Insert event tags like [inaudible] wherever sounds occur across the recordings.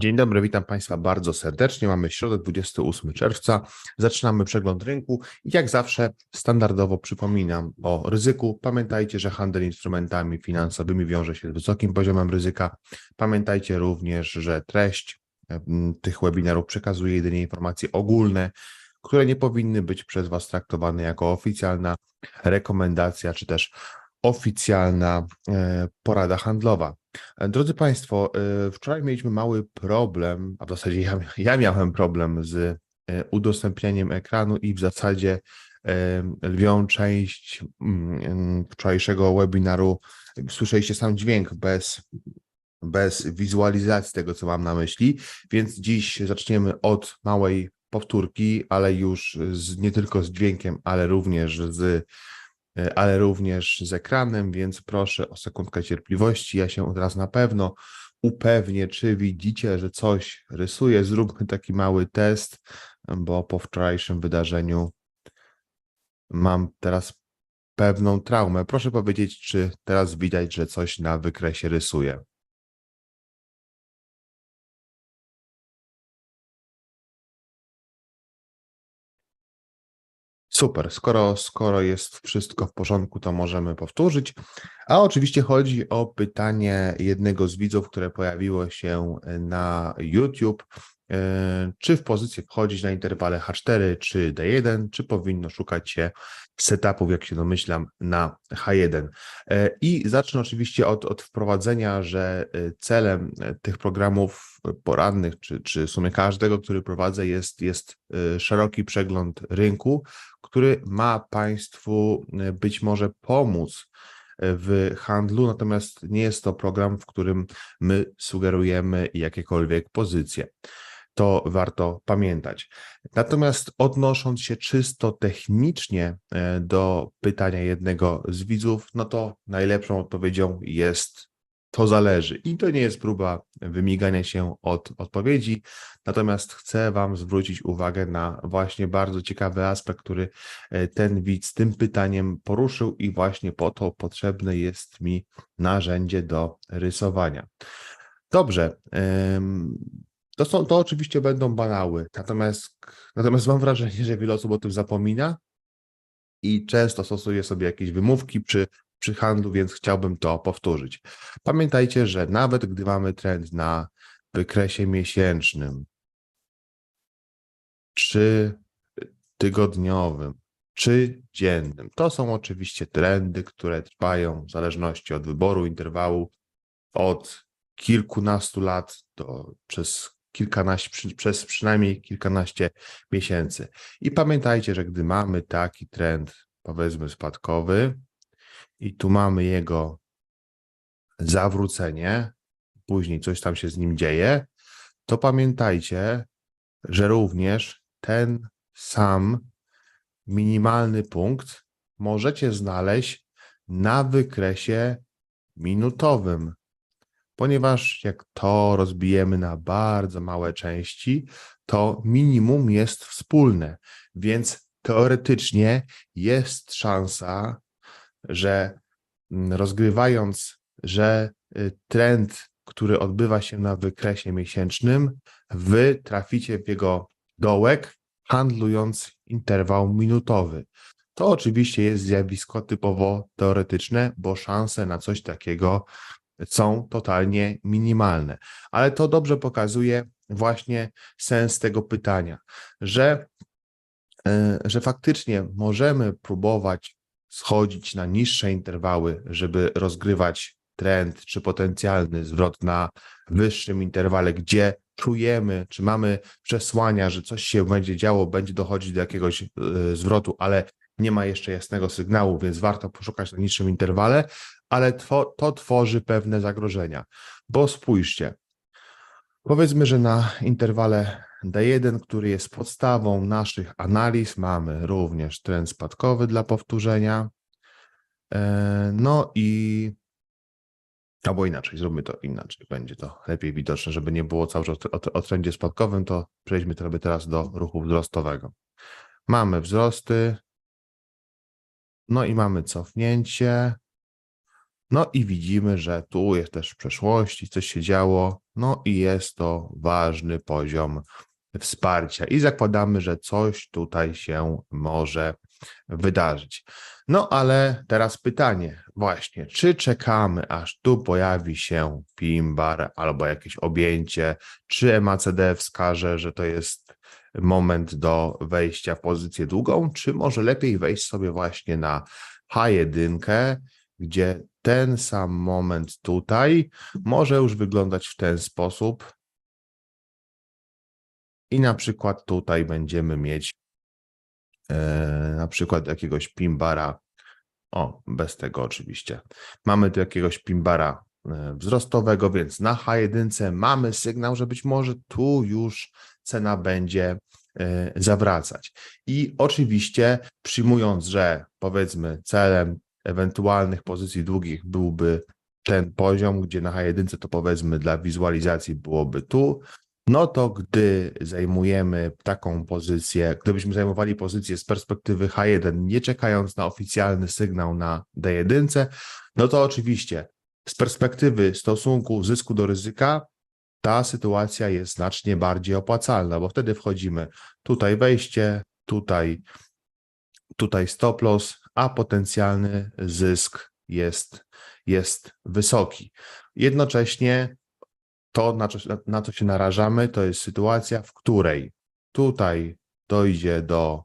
Dzień dobry, witam Państwa bardzo serdecznie. Mamy środę 28 czerwca. Zaczynamy przegląd rynku i jak zawsze standardowo przypominam o ryzyku. Pamiętajcie, że handel instrumentami finansowymi wiąże się z wysokim poziomem ryzyka. Pamiętajcie również, że treść em, tych webinarów przekazuje jedynie informacje ogólne, które nie powinny być przez Was traktowane jako oficjalna rekomendacja czy też oficjalna e, porada handlowa. E, Drodzy Państwo, e, wczoraj mieliśmy mały problem, a w zasadzie ja, [laughs] ja miałem problem z e, udostępnieniem ekranu i w zasadzie lwią część mm, wczorajszego webinaru słyszeliście sam dźwięk bez, bez wizualizacji tego, co mam na myśli, więc dziś zaczniemy od małej powtórki, ale już z, nie tylko z dźwiękiem, ale również z ale również z ekranem, więc proszę o sekundkę cierpliwości. Ja się teraz na pewno upewnię, czy widzicie, że coś rysuję. Zróbmy taki mały test, bo po wczorajszym wydarzeniu mam teraz pewną traumę. Proszę powiedzieć, czy teraz widać, że coś na wykresie rysuje. Super, skoro, skoro jest wszystko w porządku, to możemy powtórzyć. A oczywiście chodzi o pytanie jednego z widzów, które pojawiło się na YouTube. E, Czy w pozycję wchodzić na interwale H4 czy D1, czy powinno szukać się setupów, jak się domyślam, na H1? E, I zacznę oczywiście od, od wprowadzenia, że e, celem e, tych programów poradnych, czy, czy w sumie każdego, który prowadzę, jest, jest e, szeroki przegląd rynku, który ma Państwu e, być może pomóc e, w handlu, natomiast nie jest to program, w którym my sugerujemy jakiekolwiek pozycje. To warto pamiętać. Natomiast odnosząc się czysto technicznie e, do pytania jednego z widzów, no to najlepszą odpowiedzią jest to zależy. I to nie jest próba wymigania się od odpowiedzi, natomiast chcę Wam zwrócić uwagę na właśnie bardzo ciekawy aspekt, który e, ten widz tym pytaniem poruszył, i właśnie po to potrzebne jest mi narzędzie do rysowania. Dobrze. To, są, to oczywiście będą banały, natomiast, natomiast mam wrażenie, że wiele osób o tym zapomina i często stosuje sobie jakieś wymówki przy, przy handlu, więc chciałbym to powtórzyć. Pamiętajcie, że nawet gdy mamy trend na wykresie miesięcznym, czy tygodniowym, czy dziennym, to są oczywiście trendy, które trwają w zależności od wyboru interwału od kilkunastu lat do przez kilkanaście, przez przynajmniej kilkanaście miesięcy. I pamiętajcie, że gdy mamy taki trend, powiedzmy spadkowy, i tu mamy jego zawrócenie, później coś tam się z nim dzieje, to pamiętajcie, że również ten sam minimalny punkt możecie znaleźć na wykresie minutowym, ponieważ jak to rozbijemy na bardzo małe części, to minimum jest wspólne, więc teoretycznie jest szansa, że mm, rozgrywając, że y, trend, który odbywa się na wykresie miesięcznym, wy traficie w jego dołek, handlując interwał minutowy. To oczywiście jest zjawisko typowo teoretyczne, bo szanse na coś takiego są totalnie minimalne. Ale to dobrze pokazuje właśnie sens tego pytania, że, e, że faktycznie możemy próbować schodzić na niższe interwały, żeby rozgrywać trend czy potencjalny zwrot na wyższym interwale, gdzie czujemy, czy mamy przesłania, że coś się będzie działo, będzie dochodzić do jakiegoś e, zwrotu, ale nie ma jeszcze jasnego sygnału, więc warto poszukać na niższym interwale, ale to, to tworzy pewne zagrożenia. Bo spójrzcie, powiedzmy, że na interwale D1, który jest podstawą naszych analiz, mamy również trend spadkowy dla powtórzenia. E, No i albo inaczej, zróbmy to inaczej, będzie to lepiej widoczne, żeby nie było cały czas o, o, trendzie spadkowym, to przejdźmy teraz do ruchu wzrostowego. Mamy wzrosty, no i mamy cofnięcie. No i widzimy, że tu jest też w przeszłości, coś się działo. No i jest to ważny poziom wsparcia i zakładamy, że coś tutaj się może wydarzyć. No ale teraz pytanie, właśnie, czy czekamy, aż tu pojawi się PIMBAR albo jakieś objęcie, czy MACD wskaże, że to jest moment do wejścia w pozycję długą, czy może lepiej wejść sobie właśnie na H1, gdzie ten sam moment tutaj może już wyglądać w ten sposób. I na przykład tutaj będziemy mieć e, na przykład jakiegoś pimbara. O, bez tego oczywiście. Mamy tu jakiegoś pimbara e, wzrostowego, więc na H1 mamy sygnał, że być może tu już cena będzie e, zawracać. I oczywiście przyjmując, że powiedzmy celem ewentualnych pozycji długich byłby ten poziom, gdzie na H1 to powiedzmy dla wizualizacji byłoby tu, no to gdy zajmujemy taką pozycję, gdybyśmy zajmowali pozycję z perspektywy H1, nie czekając na oficjalny sygnał na D1, no to oczywiście z perspektywy stosunku zysku do ryzyka ta sytuacja jest znacznie bardziej opłacalna, bo wtedy wchodzimy tutaj wejście, tutaj, tutaj stop loss, a potencjalny zysk jest, jest wysoki. Jednocześnie to, na co, na co się narażamy, to jest sytuacja, w której tutaj dojdzie do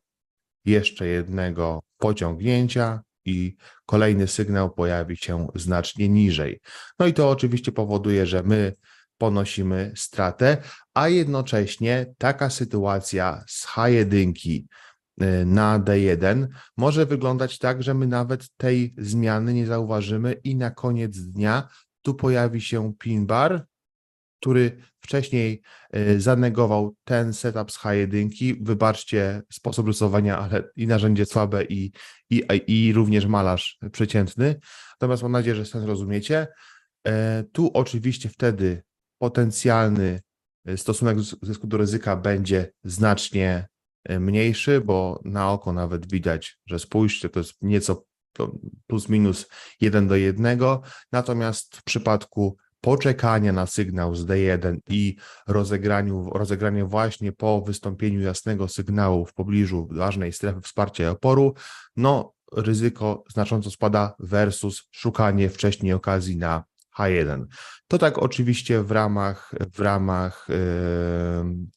jeszcze jednego pociągnięcia i kolejny sygnał pojawi się znacznie niżej. No i to oczywiście powoduje, że my ponosimy stratę, a jednocześnie taka sytuacja z H1 y, na D1 może wyglądać tak, że my nawet tej zmiany nie zauważymy i na koniec dnia tu pojawi się pin bar, który wcześniej y, zanegował ten setup z H1. Wybaczcie sposób rysowania, ale i narzędzie słabe, i, i, i również malarz przeciętny. Natomiast mam nadzieję, że sens rozumiecie. E, tu oczywiście wtedy potencjalny y, stosunek zysku do ryzyka będzie znacznie y, mniejszy, bo na oko nawet widać, że spójrzcie, to jest nieco plus minus 1 do 1. Natomiast w przypadku poczekania na sygnał z D1 i rozegraniu, rozegranie właśnie po wystąpieniu jasnego sygnału w pobliżu ważnej strefy wsparcia i oporu, no ryzyko znacząco spada versus szukanie wcześniej okazji na H1. To tak oczywiście w ramach, w ramach yy,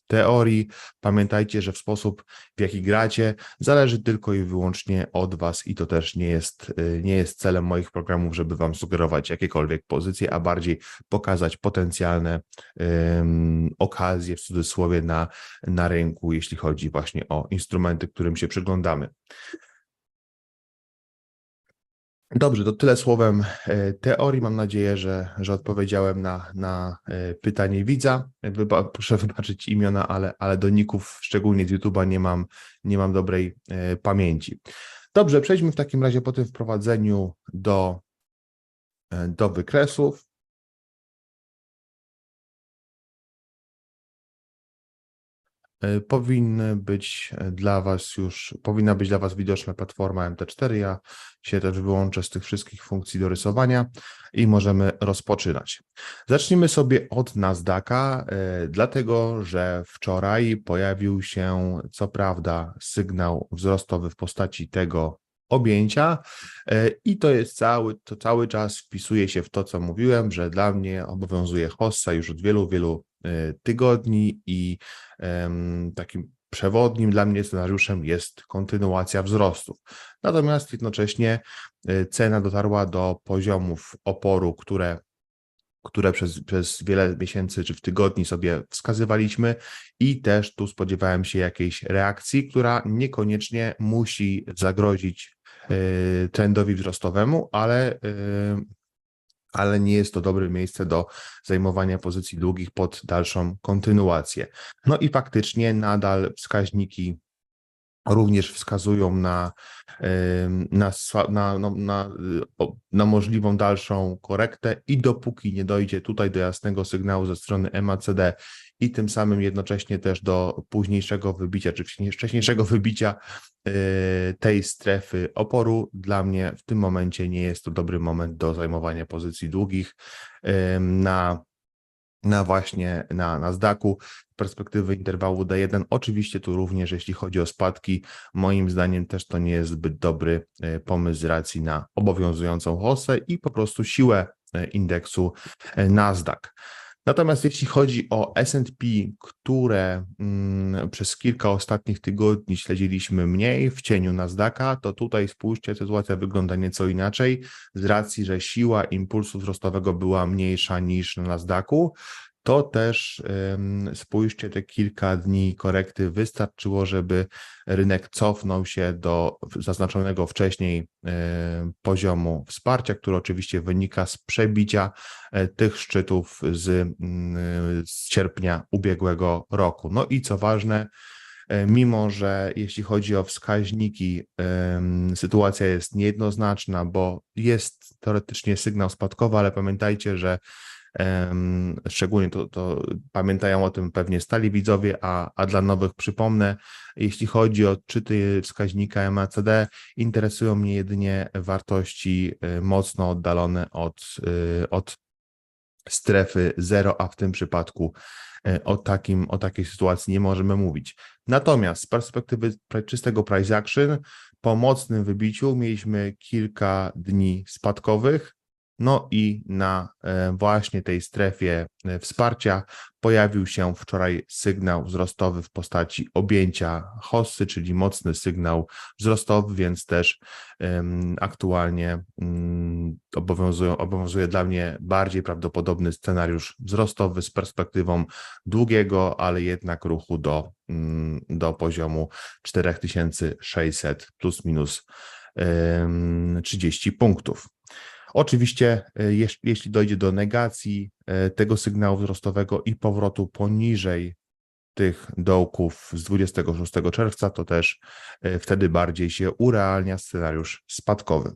teorii. Pamiętajcie, że w sposób, w jaki gracie, zależy tylko i wyłącznie od Was i to też nie jest, yy, nie jest celem moich programów, żeby Wam sugerować jakiekolwiek pozycje, a bardziej pokazać potencjalne okazje w cudzysłowie na, na rynku, jeśli chodzi właśnie o instrumenty, którym się przyglądamy. Dobrze, to tyle słowem e, teorii. Mam nadzieję, że, że odpowiedziałem na, na e, pytanie widza. Wyba, proszę [laughs] wybaczyć imiona, ale, ale do ników, szczególnie z YouTube'a, nie mam, nie mam dobrej e, pamięci. Dobrze, przejdźmy w takim razie po tym wprowadzeniu do, do wykresów. Powinny być dla Was już, powinna być dla Was widoczna platforma MT4. Ja się też wyłączę z tych wszystkich funkcji do rysowania i możemy rozpoczynać. Zacznijmy sobie od Nasdaqa, e, dlatego że wczoraj pojawił się, co prawda, sygnał wzrostowy w postaci tego objęcia e, i to jest cały, to cały czas wpisuje się w to, co mówiłem, że dla mnie obowiązuje hossa już od wielu, wielu tygodni i takim przewodnim dla mnie scenariuszem jest kontynuacja wzrostów. Natomiast jednocześnie e, cena dotarła do poziomów oporu, które które przez, przez wiele miesięcy czy w tygodni sobie wskazywaliśmy, i też tu spodziewałem się jakiejś reakcji, która niekoniecznie musi zagrozić y, trendowi wzrostowemu, ale y, ale nie jest to dobre miejsce do zajmowania pozycji długich pod dalszą kontynuację. No i faktycznie nadal wskaźniki również wskazują na, na, na, no, na, na, możliwą dalszą korektę i dopóki nie dojdzie tutaj do jasnego sygnału ze strony MACD i tym samym jednocześnie też do późniejszego wybicia, czy wcześniejszego wybicia y, tej strefy oporu. Dla mnie w tym momencie nie jest to dobry moment do zajmowania pozycji długich na na właśnie na Nasdaqu z perspektywy interwału D1. Oczywiście tu również, jeśli chodzi o spadki, moim zdaniem też to nie jest zbyt dobry e, pomysł z racji na obowiązującą hossę i po prostu siłę e, indeksu e, Nasdaq. Natomiast jeśli chodzi o S&P, które mm, przez kilka ostatnich tygodni śledziliśmy mniej w cieniu Nasdaqa, to tutaj spójrzcie, sytuacja wygląda nieco inaczej z racji, że siła impulsu wzrostowego była mniejsza niż na Nasdaqu to też spójrzcie, te kilka dni korekty wystarczyło, żeby rynek cofnął się do zaznaczonego wcześniej poziomu wsparcia, który oczywiście wynika z przebicia e, tych szczytów z, z sierpnia ubiegłego roku. No i co ważne, e, mimo że jeśli chodzi o wskaźniki, sytuacja jest niejednoznaczna, bo jest teoretycznie sygnał spadkowy, ale pamiętajcie, że Szczególnie to, to pamiętają o tym pewnie stali widzowie, a, a dla nowych przypomnę, jeśli chodzi o odczyty wskaźnika MACD, interesują mnie jedynie wartości y, mocno oddalone od, y, od strefy zero, a w tym przypadku y, o, takim, o takiej sytuacji nie możemy mówić. Natomiast z perspektywy czystego price action, po mocnym wybiciu mieliśmy kilka dni spadkowych, no i na e, właśnie tej strefie e, wsparcia pojawił się wczoraj sygnał wzrostowy w postaci objęcia hossy, czyli mocny sygnał wzrostowy, więc też aktualnie mm, obowiązuje, dla mnie bardziej prawdopodobny scenariusz wzrostowy z perspektywą długiego, ale jednak ruchu do, mm, do poziomu 4600 plus minus 30 punktów. Oczywiście, e, jeśli dojdzie do negacji e, tego sygnału wzrostowego i powrotu poniżej tych dołków z 26 czerwca, to też e, wtedy bardziej się urealnia scenariusz spadkowy.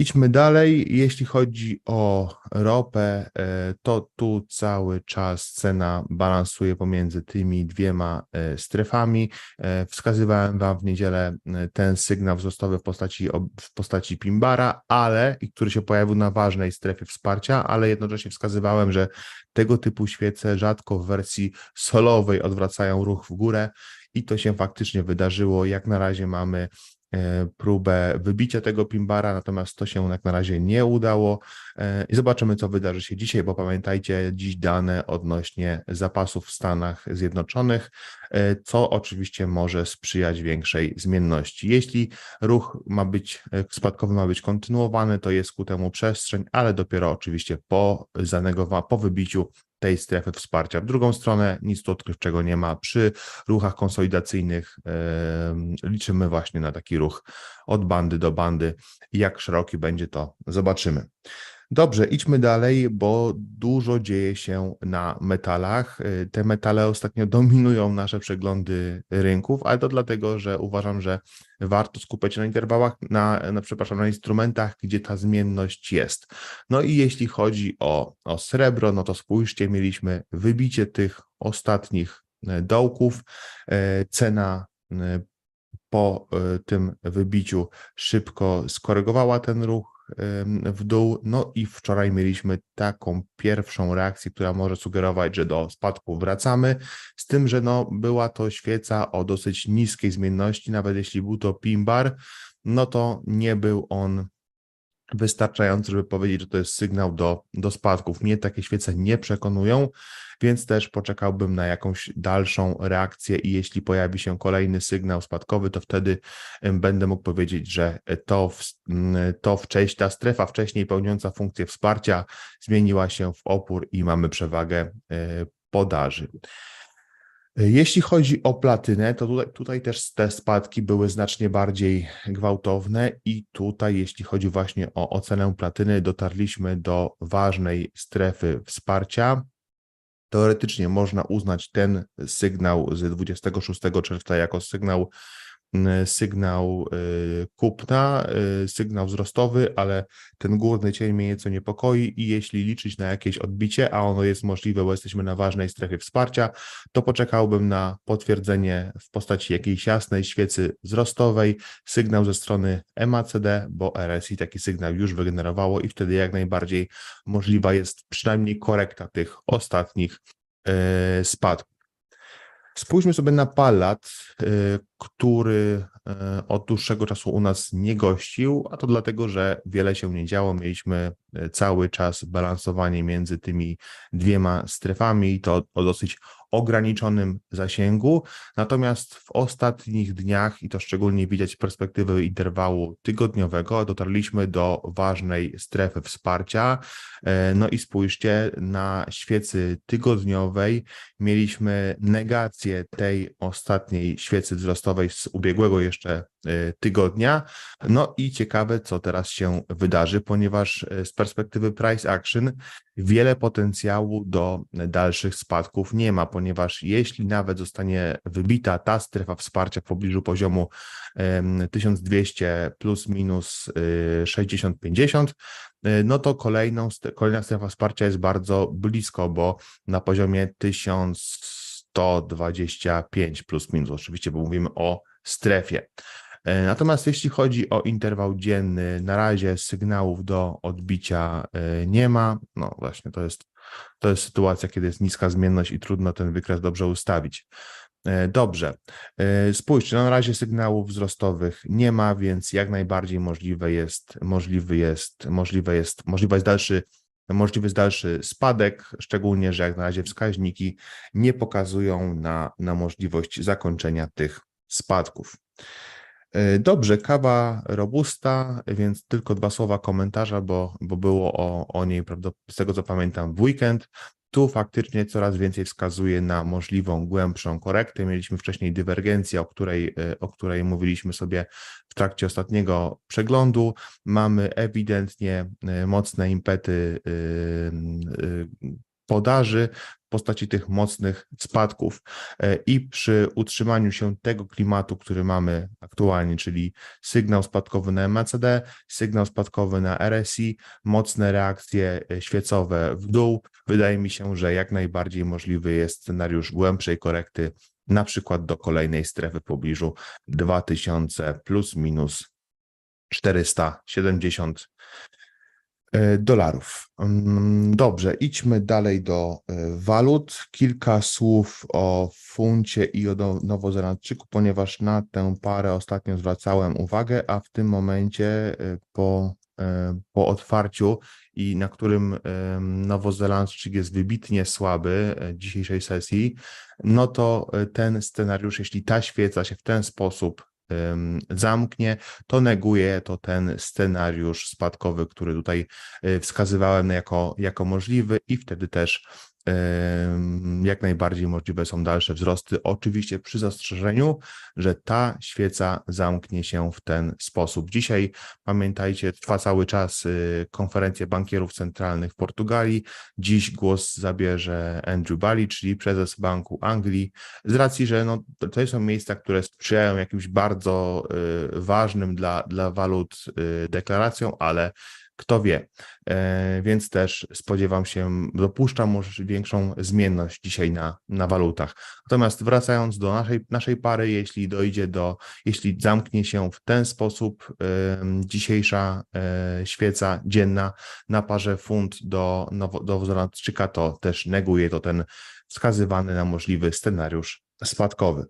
Idźmy dalej. Jeśli chodzi o ropę, e, to tu cały czas cena balansuje pomiędzy tymi dwiema e, strefami. E, wskazywałem Wam w niedzielę ten sygnał wzrostowy w postaci, w postaci Pimbara, ale który się pojawił na ważnej strefie wsparcia, ale jednocześnie wskazywałem, że tego typu świece rzadko w wersji solowej odwracają ruch w górę i to się faktycznie wydarzyło. Jak na razie mamy próbę wybicia tego pimbara, natomiast to się jak na razie nie udało e, i zobaczymy, co wydarzy się dzisiaj, bo pamiętajcie, dziś dane odnośnie zapasów w Stanach Zjednoczonych, e, co oczywiście może sprzyjać większej zmienności. Jeśli ruch ma być spadkowy, ma być kontynuowany, to jest ku temu przestrzeń, ale dopiero oczywiście po zanegowa- po wybiciu tej strefy wsparcia. W drugą stronę nic tu odkrywczego nie ma. Przy ruchach konsolidacyjnych liczymy właśnie na taki ruch od bandy do bandy. Jak szeroki będzie to, zobaczymy. Dobrze, idźmy dalej, bo dużo dzieje się na metalach. Y, te metale ostatnio dominują nasze przeglądy rynków, ale to dlatego, że uważam, że warto skupiać się na interwałach, na, na, przepraszam, na instrumentach, gdzie ta zmienność jest. No i jeśli chodzi o, o srebro, no to spójrzcie, mieliśmy wybicie tych ostatnich y, dołków. Y, cena po tym wybiciu szybko skorygowała ten ruch, w dół. No i wczoraj mieliśmy taką pierwszą reakcję, która może sugerować, że do spadku wracamy, z tym, że no była to świeca o dosyć niskiej zmienności, nawet jeśli był to pin-bar, no to nie był on wystarczający, żeby powiedzieć, że to jest sygnał do, do spadków. Mnie takie świece nie przekonują, więc też poczekałbym na jakąś dalszą reakcję i jeśli pojawi się kolejny sygnał spadkowy, to wtedy będę mógł powiedzieć, że to, to wcześniej, ta strefa wcześniej pełniąca funkcję wsparcia zmieniła się w opór i mamy przewagę e, podaży. Jeśli chodzi o platynę, to tutaj, tutaj, też te spadki były znacznie bardziej gwałtowne i tutaj, jeśli chodzi właśnie o ocenę platyny, dotarliśmy do ważnej strefy wsparcia. Teoretycznie można uznać ten sygnał z 26 czerwca jako sygnał sygnał y, kupna, y, sygnał wzrostowy, ale ten górny cień mnie nieco niepokoi i jeśli liczyć na jakieś odbicie, a ono jest możliwe, bo jesteśmy na ważnej strefie wsparcia, to poczekałbym na potwierdzenie w postaci jakiejś jasnej świecy wzrostowej, sygnał ze strony MACD, bo RSI taki sygnał już wygenerowało i wtedy jak najbardziej możliwa jest przynajmniej korekta tych ostatnich y, spadków. Spójrzmy sobie na Palat, y, który y, od dłuższego czasu u nas nie gościł, a to dlatego, że wiele się nie działo. Mieliśmy y, cały czas balansowanie między tymi dwiema strefami i to o dosyć ograniczonym zasięgu. Natomiast w ostatnich dniach, i to szczególnie widać z perspektywy interwału tygodniowego, dotarliśmy do ważnej strefy wsparcia. E, No i spójrzcie, na świecy tygodniowej mieliśmy negację tej ostatniej świecy wzrostowej z ubiegłego jeszcze e, tygodnia. No i ciekawe, co teraz się wydarzy, ponieważ e, z perspektywy price action wiele potencjału do dalszych spadków nie ma, ponieważ jeśli nawet zostanie wybita ta strefa wsparcia w pobliżu poziomu em, 1200 plus minus y, 60-50, y, no to kolejną, kolejna strefa wsparcia jest bardzo blisko, bo na poziomie 1125 plus minus, oczywiście, bo mówimy o strefie. E, Natomiast jeśli chodzi o interwał dzienny, na razie sygnałów do odbicia e, nie ma. No właśnie, to jest, to jest sytuacja, kiedy jest niska zmienność i trudno ten wykres dobrze ustawić. E, Dobrze. Spójrzcie, no na razie sygnałów wzrostowych nie ma, więc jak najbardziej możliwe jest, możliwy jest, możliwe jest, możliwe jest dalszy, możliwy jest dalszy spadek, szczególnie, że jak na razie wskaźniki nie pokazują na, na możliwość zakończenia tych spadków. E, Dobrze, kawa robusta, więc tylko dwa słowa komentarza, bo, bo było o, o niej, z tego co pamiętam, w weekend. Tu faktycznie coraz więcej wskazuje na możliwą głębszą korektę. Mieliśmy wcześniej dywergencję, o której, e, o której mówiliśmy sobie w trakcie ostatniego przeglądu. Mamy ewidentnie e, mocne impety y, podaży w postaci tych mocnych spadków. E, I przy utrzymaniu się tego klimatu, który mamy aktualnie, czyli sygnał spadkowy na MACD, sygnał spadkowy na RSI, mocne reakcje e, świecowe w dół, wydaje mi się, że jak najbardziej możliwy jest scenariusz głębszej korekty, na przykład do kolejnej strefy w pobliżu 2000 plus minus 470 e, dolarów. Mm, Dobrze, idźmy dalej do e, walut. Kilka słów o funcie i o nowozelandczyku, ponieważ na tę parę ostatnio zwracałem uwagę, a w tym momencie e, po, e, po otwarciu i na którym nowozelandczyk jest wybitnie słaby e, dzisiejszej sesji, no to e, ten scenariusz, jeśli ta świeca się w ten sposób zamknie, to neguje to ten scenariusz spadkowy, który tutaj e, wskazywałem jako, jako możliwy i wtedy też jak najbardziej możliwe są dalsze wzrosty. Oczywiście przy zastrzeżeniu, że ta świeca zamknie się w ten sposób. Dzisiaj, pamiętajcie, trwa cały czas y, konferencja bankierów centralnych w Portugalii. Dziś głos zabierze Andrew Bailey, czyli prezes Banku Anglii, z racji, że no, to- to są miejsca, które sprzyjają jakimś bardzo y, ważnym dla, dla walut y, deklaracjom, ale kto wie. E, Więc też spodziewam się, dopuszczam może większą zmienność dzisiaj na, na walutach. Natomiast wracając do naszej, naszej pary, jeśli dojdzie do, jeśli zamknie się w ten sposób em, dzisiejsza e, świeca dzienna na parze funt do Nowo- Nowozelandczyka, to też neguje to ten wskazywany na możliwy scenariusz spadkowy.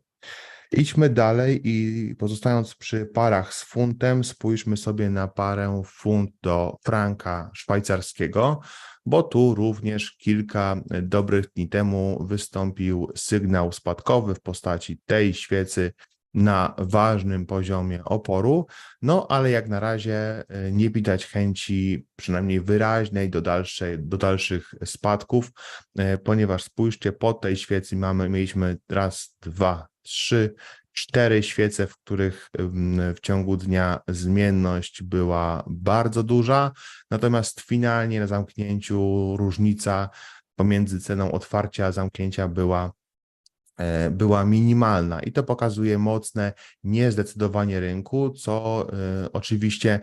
Idźmy dalej i pozostając przy parach z funtem, spójrzmy sobie na parę funt do franka szwajcarskiego, bo tu również kilka dobrych dni temu wystąpił sygnał spadkowy w postaci tej świecy na ważnym poziomie oporu, no ale jak na razie e, nie widać chęci przynajmniej wyraźnej do, dalszej, do dalszych spadków, e, ponieważ spójrzcie, po tej świecy mamy, mieliśmy raz, dwa, trzy, cztery świece, w których w ciągu dnia zmienność była bardzo duża, natomiast finalnie na zamknięciu różnica pomiędzy ceną otwarcia a zamknięcia była była minimalna i to pokazuje mocne niezdecydowanie rynku, co e, oczywiście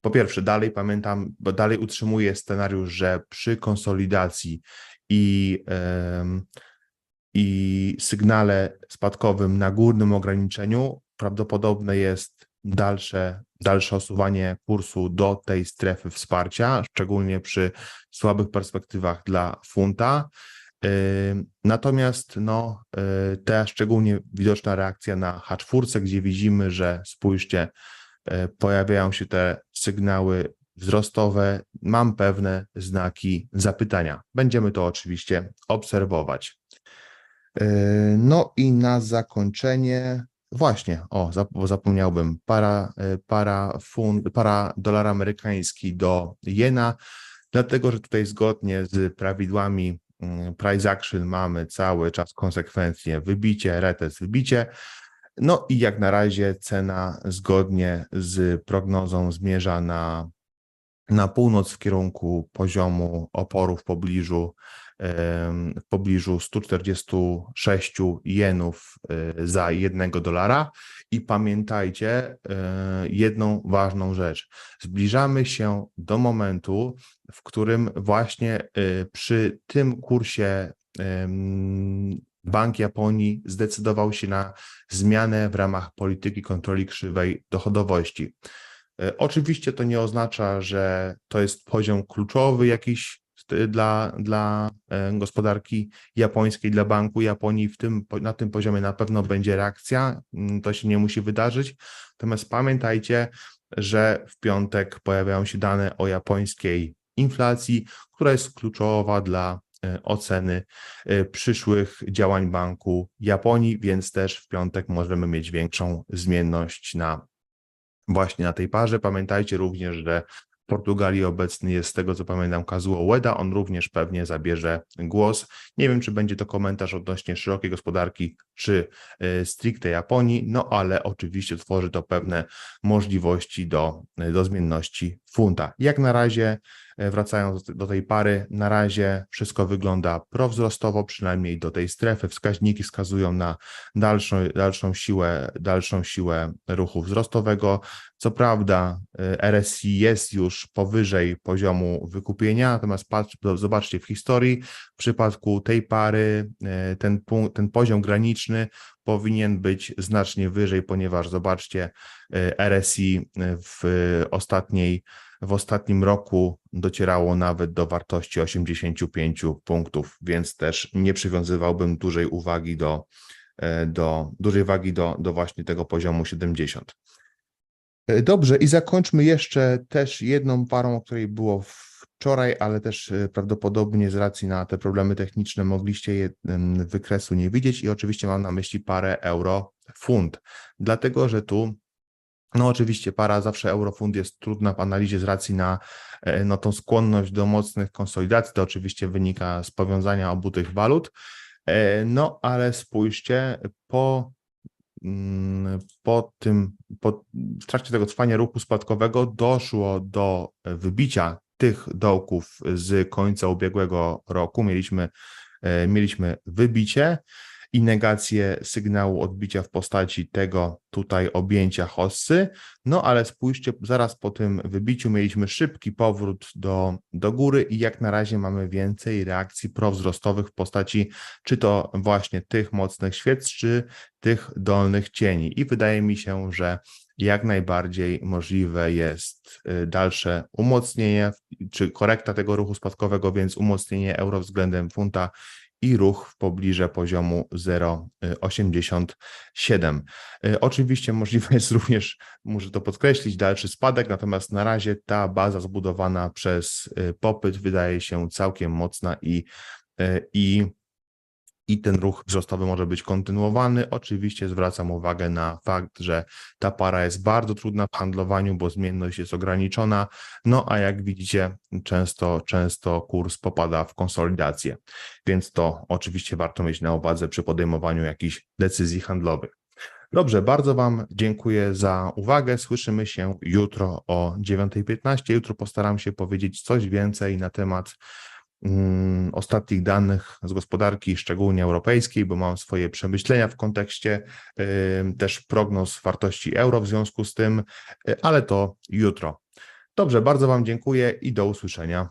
po pierwsze dalej pamiętam, bo dalej utrzymuję scenariusz, że przy konsolidacji i, i sygnale spadkowym na górnym ograniczeniu prawdopodobne jest dalsze, dalsze osuwanie kursu do tej strefy wsparcia, szczególnie przy słabych perspektywach dla funta. Ym, Natomiast no, y, ta szczególnie widoczna reakcja na H4, gdzie widzimy, że spójrzcie, y, pojawiają się te sygnały wzrostowe, mam pewne znaki zapytania. Będziemy to oczywiście obserwować. No i na zakończenie, właśnie, o, zapomniałbym, para, para, fund, para dolar amerykański do jena, dlatego że tutaj zgodnie z prawidłami price action mamy cały czas konsekwentnie wybicie, retest, wybicie. No i jak na razie cena zgodnie z prognozą zmierza na, na północ w kierunku poziomu oporu w pobliżu w pobliżu 146 jenów e, za jednego dolara. I pamiętajcie e, jedną ważną rzecz. Zbliżamy się do momentu, w którym właśnie e, przy tym kursie Bank Japonii zdecydował się na zmianę w ramach polityki kontroli krzywej dochodowości. Oczywiście to nie oznacza, że to jest poziom kluczowy jakiś dla, dla e, gospodarki japońskiej, dla Banku Japonii. W tym, na tym poziomie na pewno będzie reakcja, mm, to się nie musi wydarzyć. Natomiast pamiętajcie, że w piątek pojawiają się dane o japońskiej inflacji, która jest kluczowa dla e, oceny e, przyszłych działań Banku Japonii, więc też w piątek możemy mieć większą zmienność na właśnie na tej parze. Pamiętajcie również, że Portugalii obecny jest, z tego co pamiętam, Kazuo Ueda. On również pewnie zabierze głos. Nie wiem, czy będzie to komentarz odnośnie szerokiej gospodarki, czy e, stricte Japonii, no ale oczywiście tworzy to pewne możliwości do, do zmienności funta. Jak na razie, e, wracając do, tej pary, na razie wszystko wygląda prowzrostowo, przynajmniej do tej strefy. Wskaźniki wskazują na dalszą, dalszą siłę, dalszą siłę ruchu wzrostowego. Co prawda, y, RSI jest już powyżej poziomu wykupienia, natomiast patrz, zobaczcie w historii, w przypadku tej pary y, ten, ten poziom graniczny powinien być znacznie wyżej, ponieważ zobaczcie, y, RSI w ostatniej w ostatnim roku docierało nawet do wartości 85 punktów, więc też nie przywiązywałbym dużej uwagi do, e, do dużej wagi do, do właśnie tego poziomu 70. E, Dobrze, i zakończmy jeszcze też jedną parą, o której było wczoraj, ale też e, prawdopodobnie z racji na te problemy techniczne mogliście je wykresu nie widzieć i oczywiście mam na myśli parę euro-funt, dlatego że tu no oczywiście para zawsze eurofund jest trudna w analizie z racji na e, no, tą skłonność do mocnych konsolidacji. To oczywiście wynika z powiązania obu tych walut. E, No ale spójrzcie, po, mm, po tym, po, w trakcie tego trwania ruchu spadkowego doszło do wybicia tych dołków z końca ubiegłego roku. Mieliśmy, e, mieliśmy wybicie i negację sygnału odbicia w postaci tego tutaj objęcia hossy. No ale spójrzcie, zaraz po tym wybiciu mieliśmy szybki powrót do, do góry i jak na razie mamy więcej reakcji prowzrostowych w postaci czy to właśnie tych mocnych świec, czy tych dolnych cieni. I wydaje mi się, że jak najbardziej możliwe jest y, dalsze umocnienie, czy korekta tego ruchu spadkowego, więc umocnienie euro względem funta i ruch w pobliże poziomu 0,87. Y, Oczywiście możliwe jest również, muszę to podkreślić, dalszy spadek, natomiast na razie ta baza zbudowana przez y, popyt wydaje się całkiem mocna i, y, i i ten ruch wzrostowy może być kontynuowany. Oczywiście zwracam uwagę na fakt, że ta para jest bardzo trudna w handlowaniu, bo zmienność jest ograniczona. No a jak widzicie, często, często kurs popada w konsolidację, więc to oczywiście warto mieć na uwadze przy podejmowaniu jakichś decyzji handlowych. Dobrze, bardzo Wam dziękuję za uwagę. Słyszymy się jutro o 9.15. Jutro postaram się powiedzieć coś więcej na temat ostatnich danych z gospodarki, szczególnie europejskiej, bo mam swoje przemyślenia w kontekście też prognoz wartości euro w związku z tym, y, ale to jutro. Dobrze, bardzo Wam dziękuję i do usłyszenia.